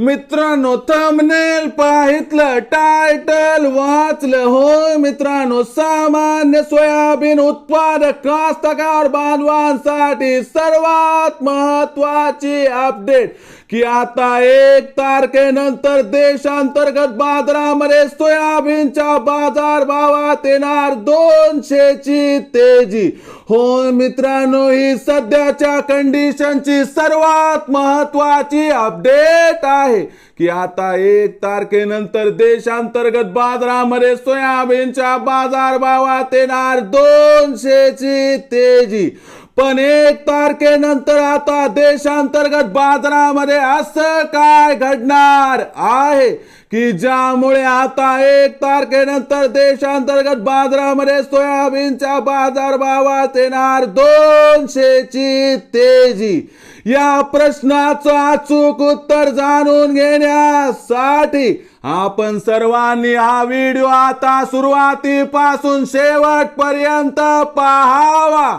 मित्रांनो thumbnail पाहितलं title वाचलं. होय मित्रांनो सामान्य सोयाबीन उत्पादक कास्तकार बांधवांसाठी सर्वात महत्वाची अपडेट की आता एक तारखेनंतर देशांतर्गत बाजारामध्ये सोयाबीनच्या बाजार भावात येणार दोनशेची तेजी. हो मित्रांनो ही सध्याच्या कंडिशनची सर्वात महत्वाची अपडेट आहे. की आता एक तारखेनंतर देशांतर्गत बाजारामध्ये सोयाबीनच्या बाजार भावात येणार दोनशेची तेजी. पण एक तारखेनंतर आता देशांतर्गत बाजारामध्ये असं काय घडणार आहे की ज्यामुळे आता एक तारखेनंतर देशांतर्गत बाजारामध्ये सोयाबीनच्या बाजारभावात येणार दोनशेची तेजी? या प्रश्नाचं अचूक उत्तर जाणून घेण्यासाठी आपण सर्वांनी हा व्हिडिओ आता सुरुवातीपासून शेवटपर्यंत पाहावा.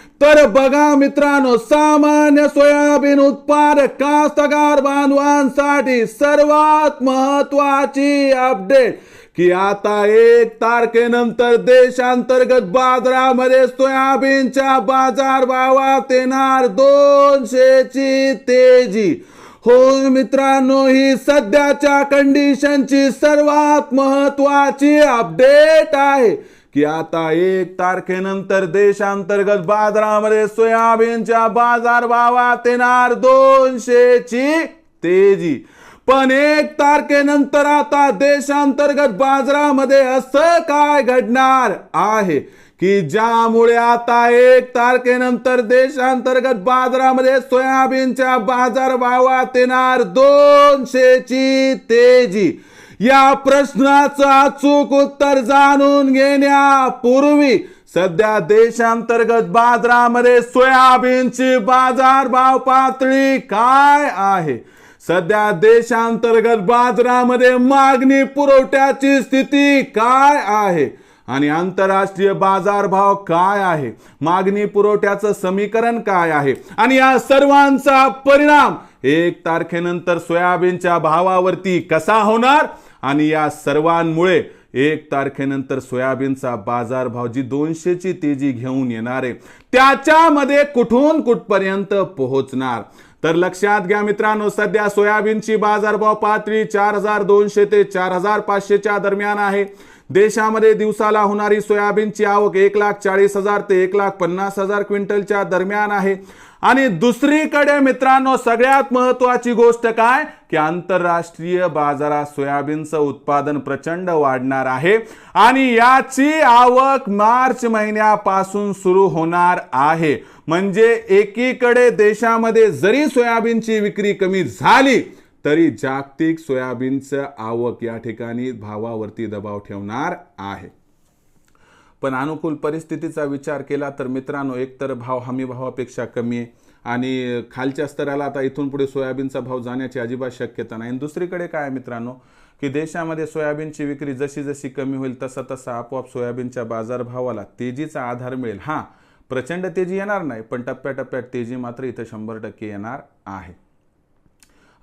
तर बघा मित्रांनो सामान्य सोयाबीन उत्पादक कास्तकार बांधवांसाठी सर्वात महत्वाची अपडेट की आता एक तारखेनंतर देशांतर्गत बाजारामध्ये सोयाबीनच्या बाजार भावात येणार दोनशेची तेजी. हो मित्रांनो ही सध्याच्या कंडिशनची सर्वात महत्वाची अपडेट आहे. की आता एक तारखेनंतर देशांतर्गत बाजारामध्ये सोयाबीनच्या बाजार भावात येणार दोनशेची तेजी. पण एक तारखेनंतर आता देशांतर्गत बाजारामध्ये असं काय घडणार आहे? की ज्यामुळे आता एक तारखेनंतर देशांतर्गत बाजारामध्ये सोयाबीनच्या बाजार भावात येणार दोनशेची तेजी. या प्रश्नाचं अचूक उत्तर जाणून घेण्यापूर्वी सध्या देशांतर्गत बाजारामध्ये सोयाबीनची बाजारभाव पातळी काय आहे? सध्या देशांतर्गत बाजारामध्ये मागणी पुरवठ्याची स्थिती काय आहे? आणि आंतरराष्ट्रीय बाजारभाव काय आहे? मागणी पुरवठ्याचं समीकरण काय आहे? आणि या सर्वांचा परिणाम एक तारखेनंतर सोयाबीनच्या भावावरती कसा होणार? आणि या सर्वांमुळे एक तारखेनंतर सोयाबीनचा बाजारभाव जी दोनशेची तेजी घेऊन येणार आहे त्याच्यामध्ये कुठून कुठपर्यंत पोहोचणार? तर लक्षात घ्या मित्रांनो सध्या सोयाबीनची बाजारभाव पातळी चार हजार दोनशे ते चार हजार पाचशेच्या दरम्यान आहे. देशामध्ये दिवसाला होणारी सोयाबीनची आवक एक लाख चाळीस हजार ते एक लाख पन्नास हजार क्विंटलच्या दरम्यान आहे. आणि दुसरीकडे मित्रांनो सगळ्यात महत्वाची गोष्ट काय? की आंतरराष्ट्रीय बाजारात सोयाबीनचं उत्पादन प्रचंड वाढणार आहे. आणि याची आवक मार्च महिन्यापासून सुरू होणार आहे. म्हणजे एकीकडे देशामध्ये जरी सोयाबीनची विक्री कमी झाली तरी जागतिक सोयाबीनचं आवक या ठिकाणी भावावरती दबाव ठेवणार आहे. पण अनुकूल परिस्थितीचा विचार केला तर मित्रांनो एकतर भाव हमी भावापेक्षा कमी आहे आणि खालच्या स्तराला आता इथून पुढे सोयाबीनचा भाव जाण्याची अजिबात शक्यता नाही. आणि दुसरीकडे काय मित्रांनो की देशामध्ये सोयाबीनची विक्री जशी जशी कमी होईल तसा तसा आपोआप सोयाबीनच्या बाजारभावाला तेजीचा आधार मिळेल. हां प्रचंड तेजी येणार नाही पण टप्प्याटप्प्यात तेजी मात्र इथं शंभर टक्के येणार आहे.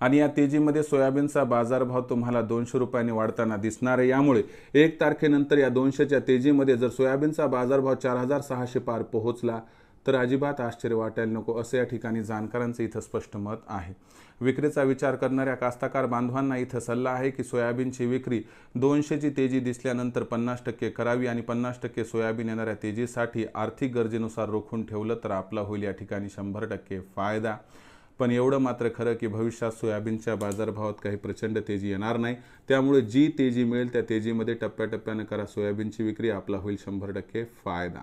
आणि या तेजीमध्ये सोयाबीनचा बाजारभाव तुम्हाला दोनशे रुपयांनी वाढताना दिसणार आहे. यामुळे एक तारखेनंतर या दोनशेच्या तेजीमध्ये जर सोयाबीनचा बाजारभाव चार हजार सहाशे पार पोहोचला तर अजिबात आश्चर्य वाटायला नको असं या ठिकाणी जाणकारांचं इथं स्पष्ट मत आहे. विक्रीचा विचार करणाऱ्या कास्ताकार बांधवांना इथं सल्ला आहे की सोयाबीनची विक्री दोनशेची तेजी दिसल्यानंतर पन्नास टक्के करावी आणि पन्नास टक्के सोयाबीन येणाऱ्या तेजीसाठी आर्थिक गरजेनुसार रोखून ठेवलं तर आपला होईल या ठिकाणी शंभर टक्के फायदा. पण एवढं मात्र खरं की भविष्यात सोयाबीनच्या बाजारभावात काही प्रचंड तेजी येणार नाही. त्यामुळे जी तेजी मिळेल त्या तेजीमध्ये टप्प्याटप्प्यानं करा सोयाबीनची विक्री आपला होईल शंभर टक्के फायदा.